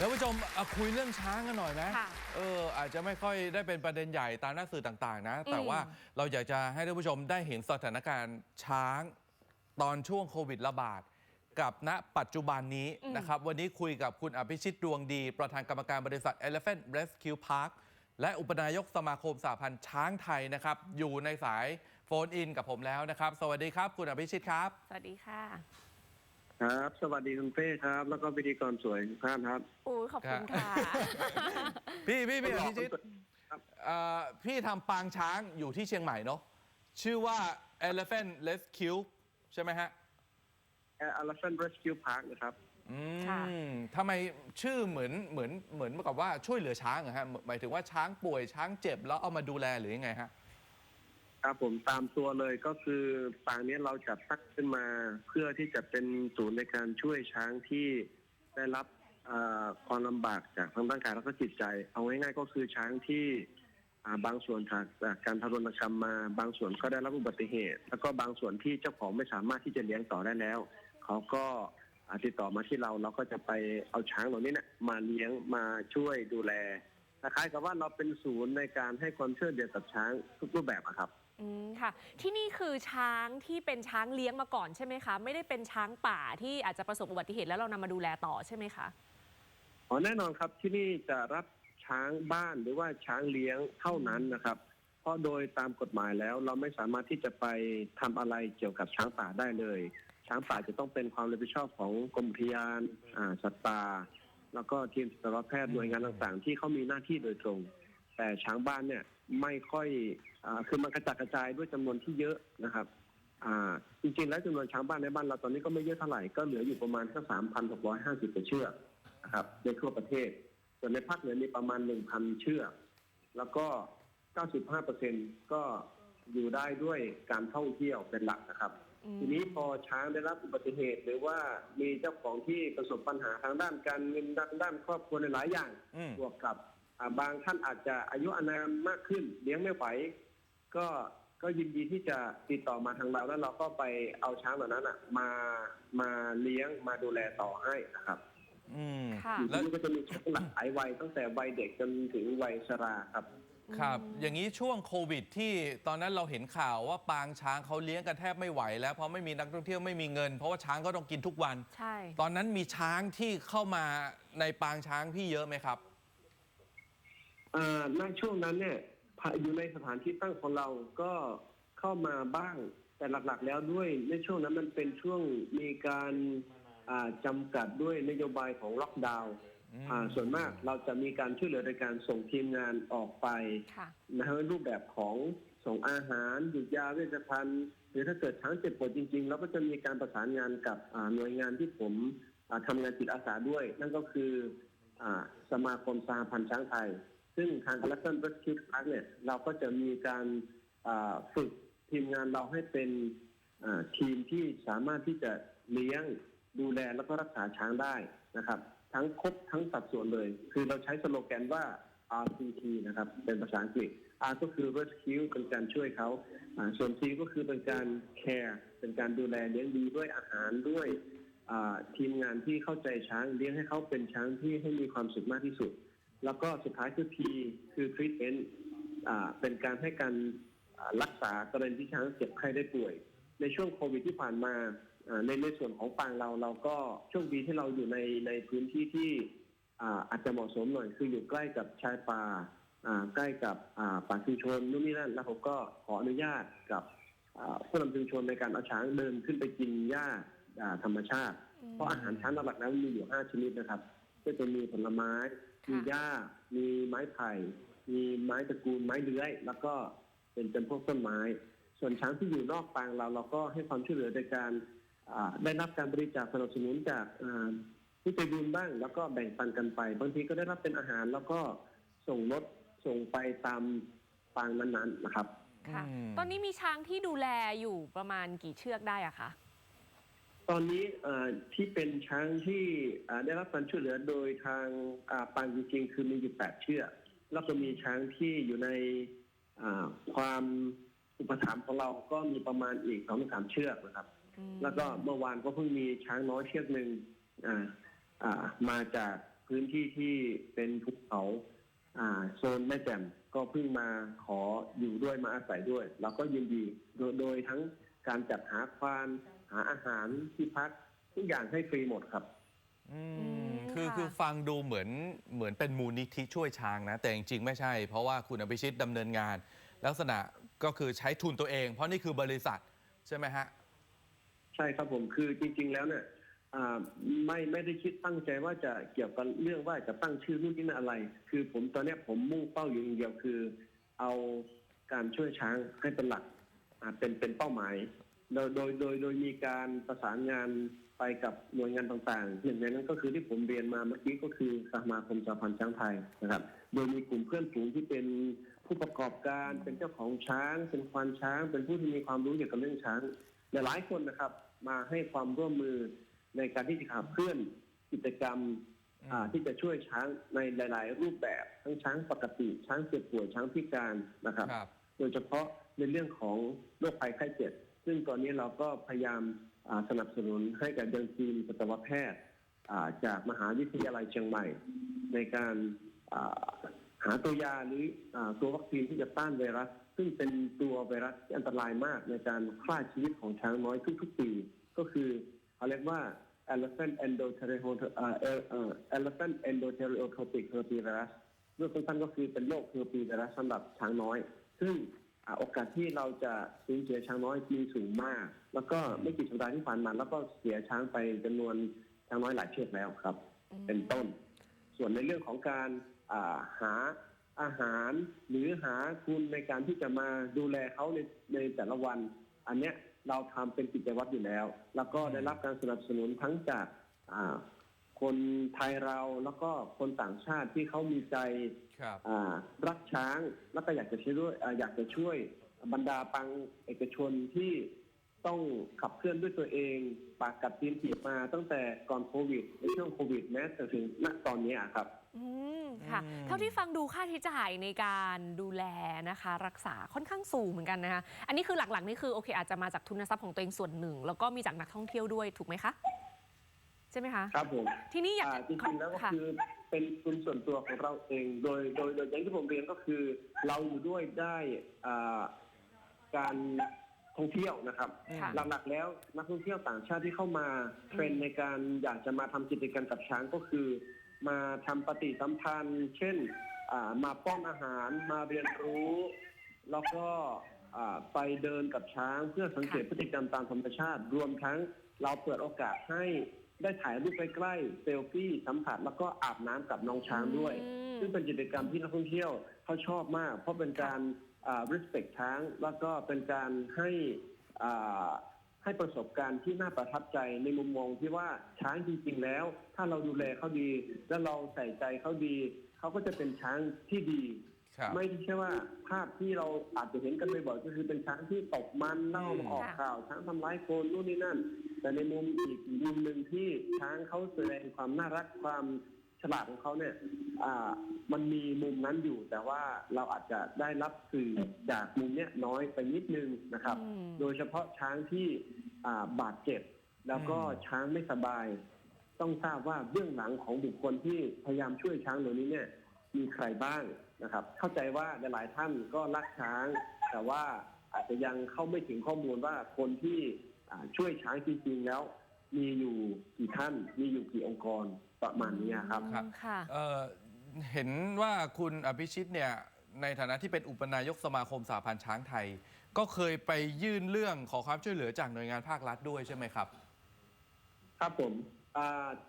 ท่านผู้ชมอะคุยเรื่องช้างกันหน่อยไหมค่ะเอออาจจะไม่ค่อยได้เป็นประเด็นใหญ่ตามหน้าสื่อต่างๆ นะ แต่อืม ว่าเราอยากจะให้ท่านผู้ชมได้เห็นสถานการณ์ช้างตอนช่วงโควิดระบาด กับณปัจจุบันนี้นะครับ วันนี้คุยกับคุณอภิชิตดวงดี ประธานกรรมการบริษัท Elephant Rescue Park และอุปนายกสมาคมสหพันธ์ช้างไทยนะครับ อยู่ในสายโฟนอินกับผมแล้วนะครับ สวัสดีครับ คุณอภิชิตครับ สวัสดีค่ะ ครับ สวัสดีคุณเป้ครับ แล้วก็พิธีกรสวยทุกท่านครับอูขอบคุณค่ะ พี่พี่พี่อภิชิตครับ เอ่อพี่ทำปางช้างอยู่ที่เชียงใหม่เนาะชื่อว่า Elephant Rescue ใช่ไหมฮะ a l e p h a n t Rescue Park นะครับ อืค่ะ มทำไมชื่อเหมือนเหมือนเหมือนกับว่าช่วยเหลือช้างเหรอฮะหมายถึงว่าช้างป่วยช้างเจ็บแล้วเอามาดูแลหรือยังไงฮะ ครับผมตามตัวเลยก็คือปางนี้เราจัดตั้งขึ้นมา เพื่อที่จะเป็นศูนย์ในการช่วยช้างที่ได้รับความลำบากจากทั้งร่างกายแล้วก็จิตใจ เอาง่ายๆก็คือช้างที่บางส่วนจากจากการทารุณกรรมมา บางส่วนก็ได้รับอุบัติเหตุ แล้วก็บางส่วนที่เจ้าของไม่สามารถที่จะเลี้ยงต่อได้แล้ว เขาก็ติดต่อมาที่เราเราก็จะไปเอาช้างเหล่านี้นี่ยมาเลี้ยงมาช่วยดูแลคล้ายๆกับว่าเราเป็นศูนย์ในการให้ความช่วยเหลือกับช้างทุกรูปแบบอะครับ อืมค่ะ ที่นี่คือช้างที่เป็นช้างเลี้ยงมาก่อนใช่ไหมคะ ไม่ได้เป็นช้างป่าที่อาจจะประสบอุบัติเหตุแล้วเรานำมาดูแลต่อใช่ไหมคะอ๋อแน่นอนครับที่นี่จะรับช้างบ้านหรือว่าช้างเลี้ยงเท่านั้นนะครับ เพราะโดยตามกฎหมายแล้วเราไม่สามารถที่จะไปทำอะไรเกี่ยวกับช้างป่าได้เลย ช้างป่าจะต้องเป็นความรับผิดชอบของกรมอุทยานอ่าสัตว์ป่าแล้วก็ทีมสัตวแพทย์หน่วยงานต่างๆ ที่เขามีหน้าที่โดยตรง แต่ช้างบ้านเนี่ย ไม่ค่อยอาคือมันกระจัดกระจายด้วยจำนวนที่เยอะนะครับ อ่า จริงๆแล้วจำนวนช้างบ้านในบ้านเราตอนนี้ก็ไม่เยอะเท่าไหร่ก็เหลืออยู่ประมาณแค่สามพันหกร้อยห้าสิบเชือกนะครับ ในทั่วประเทศ ส่วนในภาคเหนือมีประมาณหนึ่งพันเชือกแล้วก็เก้าสิบห้าเปอร์เซ็นก็อยู่ได้ด้วยการท่องเที่ยวเป็นหลักนะครับอืมทีนี้พอช้างได้รับอุบัติเหตุ หรือว่ามีเจ้าของที่ประสบปัญหาทางด้านการเงินด้านด้านครอบครัวในหลายอย่างอืมบวกกับอ่า บางท่านอาจจะอายุอานามมากขึ้นเลี้ยงไม่ไหวก็ก็ยินดีที่จะติดต่อมาทางเราแล้วเราก็ไปเอาช้างเหล่านั้นอะ มามาเลี้ยงมาดูแลต่อให้นะครับ อืมค่ะอยู่แล้วที่นี่ก็จะมีช้างหลายวัยตั้งแต่วัยเด็กจนถึงวัยชราครับ ครับ อย่างนี้ช่วงโควิดที่ตอนนั้นเราเห็นข่าวว่าปางช้างเขาเลี้ยงกันแทบไม่ไหวแล้วเพราะไม่มีนักท่องเที่ยวไม่มีเงิน เพราะว่าช้างก็ต้องกินทุกวัน ใช่ ตอนนั้นมีช้างที่เข้ามาในปางช้างพี่เยอะไหมครับ อ่าในช่วงนั้นเนี่ยพาอยู่ในสถานที่ตั้งของเราก็เข้ามาบ้าง แต่หลักๆ แล้วด้วยในช่วงนั้นมันเป็นช่วงมีการอ่าจำกัดด้วยนโยบายของล็อกดาวน์อืมอ่าส่วนมากเราจะมีการช่วยเหลือในการส่งทีมงานออกไปค่ะนะฮะรูปแบบของส่งอาหารหยุดยาเวชภัณฑ์หรือถ้าเกิดช้างเจ็บปวดจริงๆเราก็จะมีการประสานงานกับอ่าหน่วยงานที่ผมอ่าทำงานจิตอาสาด้วย นั่นก็คืออ่าสมาคมสหพันธ์ช้างไทย ซึ่งทางรัตตันรัสคิวพาร์เนี่ยเราก็จะมีการฝึกทีมงานเราให้เป็นทีมที่สามารถที่จะเลี้ยงดูแลแล้วก็รักษาช้างได้นะครับ ทั้งครบทั้งสัดส่วนเลย คือเราใช้สโลแกนว่า RCT นะครับ เป็นภาษาอังกฤษ R ก็คือ rescue เป็นการช่วยเขาส่วน C ก็คือเป็นการ care เป็นการดูแลเลี้ยงดีด้วยอาหารด้วยทีมงานที่เข้าใจช้างเลี้ยงให้เขาเป็นช้างที่ให้มีความสุขมากที่สุด แล้วก็สุดท้ายคือ T คือ treatment อ่าเป็นการให้การรักษากรณีที่ช้างเจ็บไข้ได้ป่วย ในช่วงโควิดที่ผ่านมาในในส่วนของปางเราเราก็โชคดีที่เราอยู่ในในพื้นที่ที่อ่าอาจจะเหมาะสมหน่อยคืออยู่ใกล้กับชายป่าอ่าใกล้กับอ่าป่าชุมชนนู่นนี่นั่นแล้วผมก็ขออนุญาตกับอ่าผู้นำชุมชนในการเอาช้างเดินขึ้นไปกินหญ้าอ่าธรรมชาติ เพราะอาหารช้างหลักๆแล้วมีอยู่ห้าชนิดนะครับ ก็จะมีผลไม้ มีหญ้า มีไม้ไผ่ มีไม้ตระกูลไม้เลื้อย แล้วก็เป็นจำพวกต้นไม้ ส่วนช้างที่อยู่นอกปางเราเราก็ให้ความช่วยเหลือในการอ่าได้รับการบริจาคสนับสนุนจากอ่าผู้ใจบุญบ้าง แล้วก็แบ่งปันกันไป บางทีก็ได้รับเป็นอาหารแล้วก็ส่งรถส่งไปตามปางนั้นๆนะครับค่ะอืมตอนนี้มีช้างที่ดูแลอยู่ประมาณกี่เชือกได้อะคะ ตอนนี้เอ่อที่เป็นช้างที่อ่าได้รับการช่วยเหลือโดยทางอ่าปางจริงๆ คือมีอยู่แปดเชือกแล้วก็มีช้างที่อยู่ในอ่าความอุปถัมภ์ของเราก็มีประมาณอีกสองสามเชือกนะครับอืมแล้วก็เมื่อวานก็เพิ่งมีช้างน้อยเชือกหนึ่งอ่าอ่ามาจากพื้นที่ที่เป็นภูเขาอ่าโซนแม่แจ่มก็เพิ่งมาขออยู่ด้วยมาอาศัยด้วย เราก็ยินดีโดยโดยทั้งการจัดหาควานหาอาหารที่พักทุกอย่างให้ฟรีหมดครับอืมอืมคือค่ะ คือฟังดูเหมือนเหมือนเป็นมูลนิธิช่วยช้างนะ แต่จริงๆไม่ใช่ เพราะว่าคุณอภิชิตดำเนินงาน ลักษณะก็คือใช้ทุนตัวเอง เพราะนี่คือบริษัทใช่ไหมฮะ ใช่ครับผมคือจริง ๆ แล้วเนี่ยอ่าไม่ไม่ได้คิดตั้งใจว่าจะเกี่ยวกับเรื่องว่าจะตั้งชื่อรุ่นนี้อะไร คือผมตอนเนี้ยผมมุ่งเป้าอยู่อย่างเดียวคือ เอาการช่วยช้างให้เป็นหลักอ่าเป็นเป็นเป้าหมาย โดยโดยโดยโดยมีการประสานงานไปกับหน่วยงานต่างๆหนึ่งในนั้นก็คือที่ผมเรียนมาเมื่อกี้ก็คือสมาคมสหพันธ์ช้างไทยนะครับ โดยมีกลุ่มเพื่อนฝูงที่เป็นผู้ประกอบการเป็นเจ้าของช้าง เป็นควานช้าง เป็นผู้ที่มีความรู้เกี่ยวกับเรื่องช้างหลายๆคนนะครับ มาให้ความร่วมมือในการที่จะขับเคลื่อนกิจกรรมอืมอ่าที่จะช่วยช้างในหลาย ๆ รูปแบบทั้งช้างปกติ ช้างเจ็บป่วยช้างพิการนะครับครับโดยเฉพาะในเรื่องของโรคภัยไข้เจ็บ ซึ่งตอนนี้เราก็พยายามสนับสนุนให้กับยังทีมสัตวแพทย์จากมหาวิทยาลัยเชียงใหม่ ในการหาตัวยาหรือตัววัคซีนที่จะต้านไวรัส ซึ่งเป็นตัวไวรัสที่อันตรายมากในการฆ่าชีวิตของช้างน้อยทุกๆปี ก็คือเขาเรียกว่า elephant endothelial อ่าเอ่อเอ่อ elephant endotheliotrophic herpesvirus เรื่องสั้นๆก็คือเป็นโรคเฮอร์ปีไวรัสสำหรับช้างน้อย ซึ่ง โอกาสที่เราจะสูญเสียช้างน้อยมีสูงมาก แล้วก็ไม่กี่สัปดาห์ที่ผ่านมา แล้วก็เสียช้างไปจำนวนช้างน้อยหลายเชือกแล้วครับ เป็นต้น ส่วนในเรื่องของการอ่าหาอาหารหรือหาทุนในการที่จะมาดูแลเขาในในแต่ละวัน อันเนี้ยเราทำเป็นกิจวัตรอยู่แล้ว แล้วก็ได้รับการสนับสนุนทั้งจากอ่า คนไทยเราแล้วก็คนต่างชาติที่เขามีใจครับอ่ารักช้างแล้วก็อยากจะช่วยด้วยอ่าอยากจะช่วยบรรดาปังเอกชนที่ต้องขับเคลื่อนด้วยตัวเอง ปากกัดตีนถีบมาตั้งแต่ก่อนโควิดในช่วงโควิดแม้แต่ถึงณตอนนี้อะครับ อืมค่ะอืมเท่าที่ฟังดูค่าใช้จ่ายในการดูแลนะคะ รักษาค่อนข้างสูงเหมือนกันนะคะ อันนี้คือหลักๆนี่คือโอเคอาจจะมาจากทุนทรัพย์ของตัวเองส่วนหนึ่ง แล้วก็มีจากนักท่องเที่ยวด้วยถูกไหมคะใช่ไหมคะครับผมที่นี่อยากอ่าจริงๆแล้วก็ค่ะคือเป็นทุนส่วนตัวของเราเอง โดยโดยโดยอย่างที่ผมเรียนก็คือ เราอยู่ด้วยได้อ่าการท่องเที่ยวนะครับค่ะหลักๆแล้วนักท่องเที่ยวต่างชาติที่เข้ามาเทรนด์ในการอยากจะมาทำกิจกรรมกับช้างก็คือ มาทำปฏิสัมพันธ์ เช่นอ่ามาป้อนอาหารมาเรียนรู้ แล้วก็อ่าไปเดินกับช้างเพื่อสังเกตพฤติกรรมตามธรรมชาติ รวมทั้งเราเปิดโอกาสให้ ได้ถ่ายรูปใกล้ๆเซลฟี่สัมผัสแล้วก็อาบน้ำกับน้องช้างด้วยอืมซึ่งเป็นกิจกรรมที่นักท่องเที่ยวเขาชอบมาก เพราะเป็นการอ่า respect ช้าง แล้วก็เป็นการให้อ่าให้ประสบการณ์ที่น่าประทับใจในมุมมองที่ว่าช้างจริงๆแล้ว ถ้าเราดูแลเขาดี และเราใส่ใจเขาดี เขาก็จะเป็นช้างที่ดี ครับ ไม่ใช่ว่าภาพที่เราอาจจะเห็นกันบ่อยๆก็คือเป็นช้างที่ตกมันเล่าอืมออกข่าวช้างทำร้ายคนนู่นนี่นั่น แต่ในมุมอีกมุมหนึ่งที่ช้างเขาแสดงความน่ารักความฉลาดของเขาเนี่ย อ่า มันมีมุมนั้นอยู่ แต่ว่าเราอาจจะได้รับสื่อจากมุมเนี้ยน้อยไปนิดนึงนะครับ อืม โดยเฉพาะช้างที่อ่าบาดเจ็บ แล้วก็อืมช้างไม่สบาย ต้องทราบว่าเบื้องหลังของบุคคลที่พยายามช่วยช้างเหล่านี้เนี่ย มีใครบ้างนะครับ เข้าใจว่าหลายๆท่านก็รักช้าง แต่ว่าอาจจะยังเข้าไม่ถึงข้อมูลว่าคนที่อ่าช่วยช้างจริงๆแล้ว มีอยู่กี่ท่าน มีอยู่กี่องค์กรประมาณนี้ครับครับค่ะเอ่อเห็นว่าคุณอภิชิตเนี่ยในฐานะที่เป็นอุปนายกสมาคมสหพันธ์ช้างไทย ก็เคยไปยื่นเรื่องขอความช่วยเหลือจากหน่วยงานภาครัฐด้วยใช่ไหมครับ ครับผมอ่า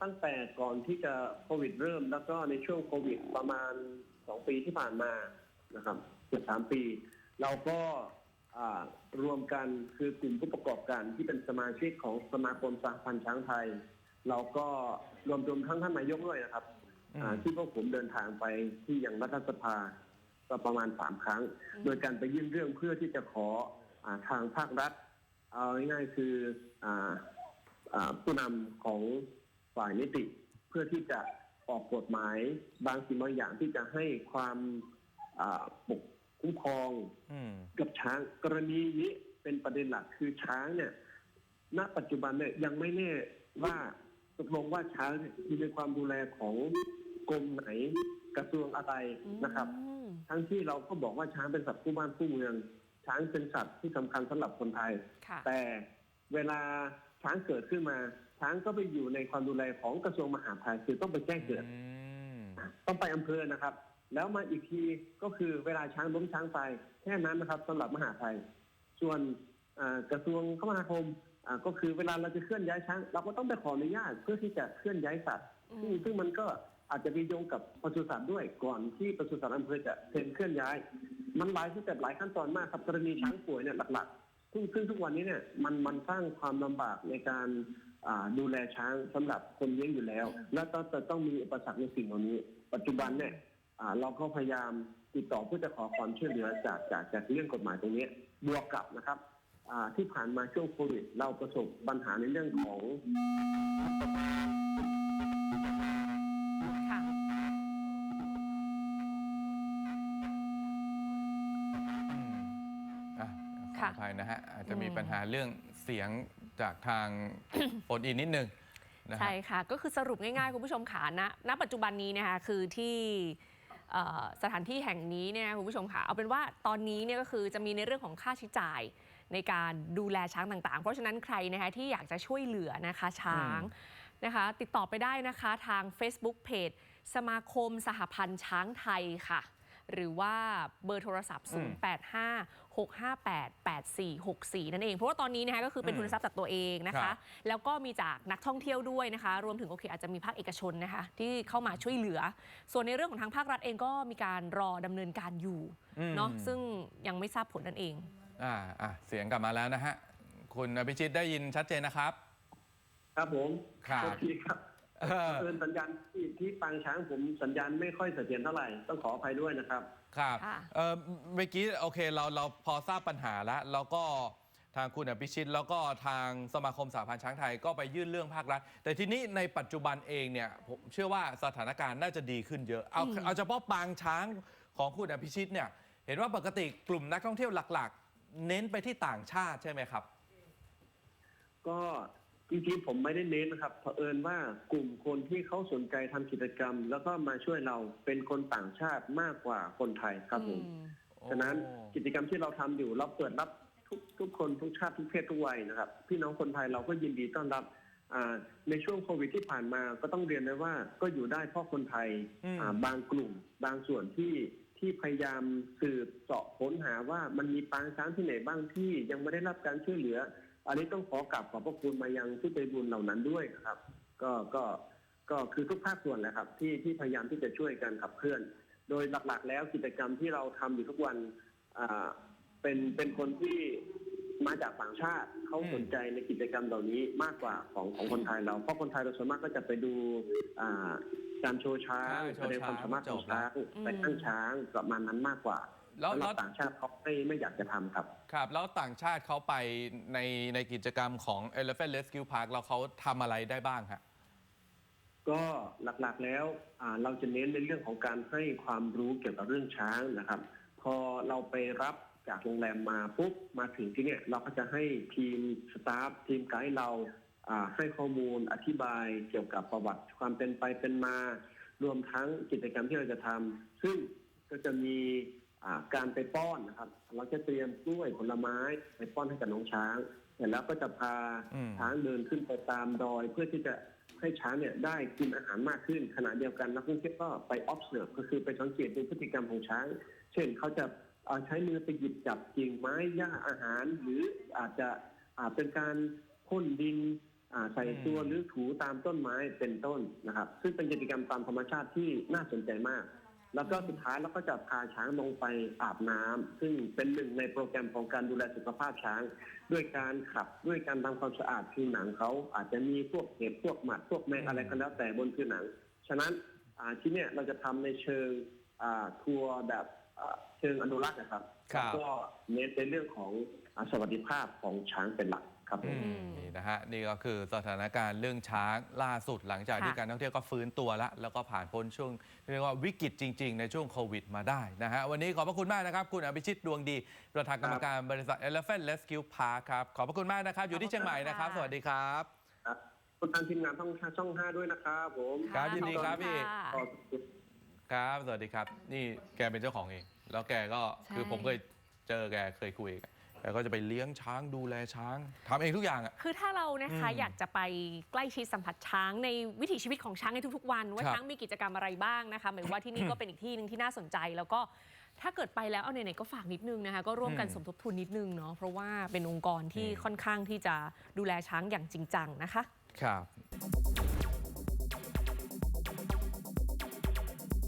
ตั้งแต่ก่อนที่จะโควิดเริ่ม แล้วก็ในช่วงโควิดประมาณสองปีที่ผ่านมานะครับเกือบสามปี เราก็อ่ารวมกันคือกลุ่มผู้ประกอบการที่เป็นสมาชิกของสมาคมสหพันธ์ช้างไทย เราก็รวมรวมทั้งท่านนายกด้วยนะครับอืมอ่าที่พวกผมเดินทางไปที่ยังรัฐสภาก็ประมาณสามครั้ง โดยการไปยื่นเรื่องเพื่อที่จะขออาทางภาครัฐ เอาง่ายๆคืออาอ่า ผู้นำของฝ่ายนิติ เพื่อที่จะออกกฎหมายบางสิ่งบางอย่างที่จะให้ความอ่าปกคุ้มครองอืมกับช้างกรณีนี้เป็นประเด็นหลักคือช้างเนี่ย ณ ปัจจุบันเนี่ยยังไม่แน่ว่าตกลงว่าช้างเนี่ยอยู่ในความดูแลของกรมไหนกระทรวงอะไรนะครับอืมทั้งที่เราก็บอกว่าช้างเป็นสัตว์คู่บ้านคู่เมือง ช้างเป็นสัตว์ที่สำคัญสำหรับคนไทยค่ะแต่เวลาช้างเกิดขึ้นมาช้างก็ไปอยู่ในความดูแลของกระทรวงมหาดไทยคือต้องไปแจ้งเกิดอืมต้องไปอำเภอนะครับ แล้วมาอีกทีก็คือเวลาช้างล้มช้างตายแค่นั้นนะครับสำหรับมหาดไทยส่วนอ่ากระทรวงคมนาคมอ่าก็คือเวลาเราจะเคลื่อนย้ายช้าง เราก็ต้องไปขออนุญาตเพื่อที่จะเคลื่อนย้ายสัตว์อืซึ่งมซึ่งมันก็อาจจะไปโยงกับปศุสัตว์ด้วยก่อนที่ปศุสัตว์อำเภอจะเซ็นเคลื่อนย้าย มันหลายสเต็ปหลายขั้นตอนมากครับกรณีช้างป่วยเนี่ยหลักๆ ซึ่งซึ่งทุกวันนี้เนี่ยมันมันสร้างความลำบากในการอ่าดูแลช้างสำหรับคนเลี้ยงอยู่แล้ว และต้องจะต้องมีอุปสรรคในสิ่งเหล่านี้ ปัจจุบันเนี่ยอ่าเราก็พยายามติดต่อเพื่อจะขอความช่วยเหลือจากจากจากเรื่องกฎหมายตรงนี้บวกกับนะครับอ่าที่ผ่านมาช่วงโควิดเราประสบปัญหาในเรื่องของ ภัยนะฮะอาจจะมีอืมปัญหาเรื่องเสียงจากทางโฟนอินนิดนึงนะฮะ ใช่ค่ะ ก็คือสรุปง่ายๆ คุณผู้ชมขาณณปัจจุบันนี้นะคะคือที่เอ่อสถานที่แห่งนี้เนี่ยคุณผู้ชมค่ะเอาเป็นว่าตอนนี้เนี่ยก็คือจะมีในเรื่องของค่าใช้จ่ายในการดูแลช้างต่างๆ เพราะฉะนั้นใครนะคะที่อยากจะช่วยเหลือนะคะช้างนะคะ ติดต่อไปได้นะคะทาง Facebook Page สมาคมสหพันธ์ช้างไทยค่ะ หรือว่าเบอร์โทรศัพท์ อืม 085 658 8464 นั่นเอง เพราะว่าตอนนี้นะคะก็คือเป็นอืมทุนทรัพย์จากตัวเองนะครัคะ บ แล้วก็มีจากนักท่องเที่ยวด้วยนะคะ รวมถึงโอเคอาจจะมีภาคเอกชนนะคะ ที่เข้ามาช่วยเหลือ ส่วนในเรื่องของทางภาครัฐเองก็มีการรอดำเนินการอยู่อืม เนาะซึ่งยังไม่ทราบผลนั่นเอง อ่าอะเสียงกลับมาแล้วนะฮะ คุณอภิชิตได้ยินชัดเจนนะครับ ครับผมครับ โอเคครับเออเอินสัญญาณที่ที่ปางช้างผมสัญญาณไม่ค่อยเสถียรเท่าไหร่ ต้องขออภัยด้วยนะครับ ครับค่ะ เออเมื่อกี้โอเคเราเราพอทราบปัญหาแล้วแล้วก็ทางคุณอภิชิต แล้วก็ทางสมาคมสาพันธ์ช้างไทยก็ไปยื่นเรื่องภาครัฐ แต่ทีนี้ในปัจจุบันเองเนี่ยผมเชื่อว่าสถานการณ์น่าจะดีขึ้นเยอะ เอาอืมเอาเฉพาะปางช้างของคุณอภิชิตเนี่ยเห็นว่าปกติกลุ่มนักท่องเที่ยวหลักๆ เน้นไปที่ต่างชาติใช่ไหมครับ ก็ จริงๆผมไม่ได้เน้นนะครับเผอิญว่ากลุ่มคนที่เขาสนใจทำกิจกรรม แล้วก็มาช่วยเราเป็นคนต่างชาติมากกว่าคนไทยครับผมอืมฉะนั้นกิจกรรมที่เราทำอยู่เราเปิดรับทุกทุกคนทุกชาติทุกเพศทุกวัยนะครับ พี่น้องคนไทยเราก็ยินดีต้อนรับอ่าในช่วงโควิดที่ผ่านมาก็ต้องเรียนเลยว่า ก็อยู่ได้เพราะคนไทยอืมอ่าบางกลุ่ม บางส่วนที่ที่พยายามสืบเสาะค้นหาว่ามันมีปางช้างที่ไหนบ้างที่ยังไม่ได้รับการช่วยเหลือ อันนี้ต้องขอกราบขอบพระคุณมายังผู้ใจบุญเหล่านั้นด้วยนะครับ ก็ก็ก็คือทุกภาคส่วนแหละครับ ที่ที่พยายามที่จะช่วยกันขับเคลื่อน โดยหลักๆ แล้วกิจกรรมที่เราทำอยู่ทุกวันอ่าเป็นเป็นคนที่มาจากต่างชาติเขาอืมสนใจในกิจกรรมเหล่านี้มากกว่าของของคนไทยเรา เพราะคนไทยเราส่วนมากก็จะไปดูอ่าการโชว์ช้างใช่แสดงความสามารถของช้างโชว์ช้างไปตั้งช้างประมาณนั้นมากกว่า แล้วสำหแล้รัวบต่างชาติเขาไม่ไม่อยากจะทำครับ ครับ แล้วต่างชาติเขาไปในในกิจกรรมของ Elephant Rescue Park แล้วเขาทำอะไรได้บ้างฮะ ก็หลักๆแล้วอ่าเราจะเน้นในเรื่องของการให้ความรู้เกี่ยวกับเรื่องช้างนะครับ พอเราไปรับจากโรงแรมมาปุ๊บมาถึงที่เนี่ยเราก็จะให้ทีมสตาฟทีมไกด์เราอ่าให้ข้อมูลอธิบายเกี่ยวกับประวัติความเป็นไปเป็นมา รวมทั้งกิจกรรมที่เราจะทำซึ่งก็จะมีอ่า การไปป้อนนะครับ เราจะเตรียมกล้วยผลไม้ไปป้อนให้กับน้องช้างเสร็จแล้วก็จะพาอืมช้างเดินขึ้นไปตามดอย เพื่อที่จะให้ช้างเนี่ยได้กินอาหารมากขึ้นขณะเดียวกันนักท่องเที่ยวก็ไป observe ก็คือไปสังเกตดูพฤติกรรมของช้าง เช่นเขาจะเอ่อใช้มือไปหยิบจับกิ่งไม้หญ้าอาหาร หรืออาจจะอ่าเป็นการพ่นดินอ่าใส่ตัวอืมหรือถูตามต้นไม้เป็นต้นนะครับ ซึ่งเป็นกิจกรรมตามธรรมชาติที่น่าสนใจมาก แล้วก็สุดท้ายเราก็จะพาช้างลงไปอาบน้ำซึ่งเป็นหนึ่งในโปรแกรมของการดูแลสุขภาพช้าง ด้วยการขับด้วยการทำความสะอาดผิวหนังเขาอาจจะมีพวกเห็บพวกหมัดพวกแมงอะไรก็แล้วแต่บนผิวหนัง ฉะนั้นอ่าที่เนี่ยเราจะทำในเชิงอ่าทัวร์แบบอ่าเชิงอนุรักษ์นะครับครับแล้วก็เน้นในเรื่องของอาสวัสดิภาพของช้างเป็นหลัก ครับผมอืมนี่นะฮะนี่ก็คือสถานการณ์เรื่องช้างล่าสุดหลังจากค่ะที่การท่องเที่ยวก็ฟื้นตัวแล้วแล้วก็ผ่านพ้นช่วงเรียกว่าวิกฤตจริง ๆ ในช่วงโควิดมาได้นะฮะวันนี้ขอบพระคุณมากนะครับ คุณอภิชิตดวงดี ประธานกรรมการบริษัท Elephant Rescue Park ครับ ขอบพระคุณมากนะครับ อยู่ที่เชียงใหม่นะครับ สวัสดีครับ ครับคนทางทีมงานช่องช่องห้าด้วยนะครับผมครับยินดีครับพี่ะขอบครับ สวัสดีครับ นี่แกเป็นเจ้าของเอง แล้วแกก็ใช่คือผมเคยเจอแกเคยคุยกัน แกก็จะไปเลี้ยงช้างดูแลช้างทำเองทุกอย่างอะ คือถ้าเรานะคะอืมอยากจะไปใกล้ชิดสัมผัสช้างในวิถีชีวิตของช้างในทุกๆวัน ว่าครับช้างมีกิจกรรมอะไรบ้างนะคะหมายว่าที่นี่ก็เป็นอีกที่หนึ่งที่น่าสนใจ แล้วก็ถ้าเกิดไปแล้วเอาไหนๆก็ฝากนิดนึงนะคะก็ร่วมกันอืมสมทบทุนนิดนึงเนาะเพราะว่าเป็นองค์กรที่อืม ค่อนข้างที่จะดูแลช้างอย่างจริงจังนะคะ ครับ